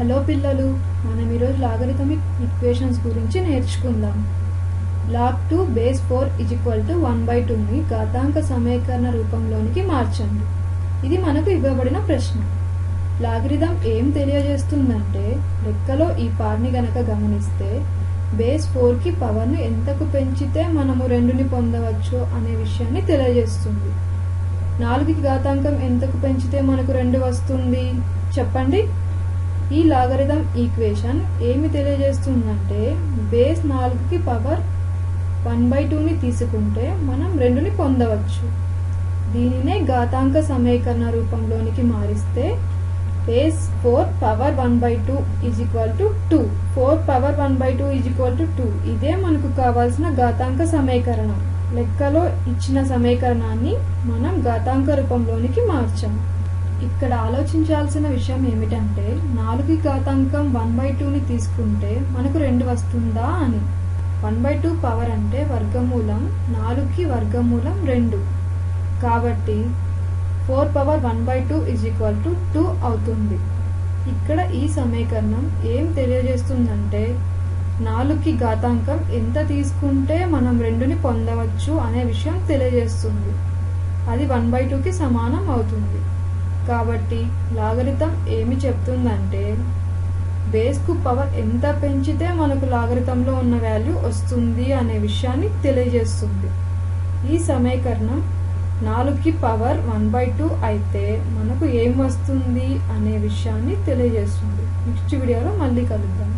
Hello పిల్లలు మనం ఈరోజు లాగరిథమిక్ ఈక్వేషన్స్ గురించి నేర్చుకుందాం. Log two base four is equal to one by టూని ఘాతాంక సమీకరణ రూపంలోనికి మార్చండి. ఇది మనకు ఇవ్వబడిన ప్రశ్న. లాగరిథం ఏం తెలియజేస్తుందంటే లెక్కలో ఈ పార్ని గనక గమనిస్తే బేస్ ఫోర్కి పవర్ను ఎంతకు పెంచితే మనము రెండుని పొందవచ్చు అనే విషయాన్ని తెలియజేస్తుంది. నాలుగుకి ఘాతాంకం ఎంతకు పెంచితే మనకు రెండు వస్తుంది? చెప్పండి. ఈ లాగరిథం ఈక్వేషన్ ఏమి తెలియజేస్తుందంటే బేస్ నాలుగుకి పవర్ వన్ బై టూని తీసుకుంటే మనం రెండుని పొందవచ్చు. దీనినే ఘాతాంక సమీకరణ రూపంలోనికి మారిస్తే base four power one by two is equal to two. Four power one by two is equal to two. ఇదే మనకు కావాల్సిన ఘాతాంక సమీకరణం. లెక్కలో ఇచ్చిన సమీకరణాన్ని మనం ఘాతాంక రూపంలోనికి మార్చాము. ఇక్కడ ఆలోచించాల్సిన విషయం ఏమిటంటే నాలుగు ఘాతాంకం వన్ బై టూని తీసుకుంటే మనకు రెండు వస్తుందా అని. వన్ బై టూ పవర్ అంటే వర్గమూలం నాలుగుకి వర్గమూలం రెండు. కాబట్టి four power one by two is equal to two అవుతుంది. ఇక్కడ ఈ సమీకరణం ఏం తెలియజేస్తుందంటే నాలుగుకి ఘాతాంకం ఎంత తీసుకుంటే మనం రెండుని పొందవచ్చు అనే విషయం తెలియజేస్తుంది. అది వన్ బై టూకి సమానం అవుతుంది. కాబట్టి లాగరితం ఏమి చెప్తుందంటే బేస్కు పవర్ ఎంత పెంచితే మనకు లాగరితంలో ఉన్న వాల్యూ వస్తుంది అనే విషయాన్ని తెలియజేస్తుంది. ఈ సమీకరణం నాలుగుకి పవర్ వన్ బై టూ అయితే మనకు ఏం వస్తుంది అనే విషయాన్ని తెలియజేస్తుంది. నెక్స్ట్ వీడియోలో మళ్ళీ కలుద్దాం.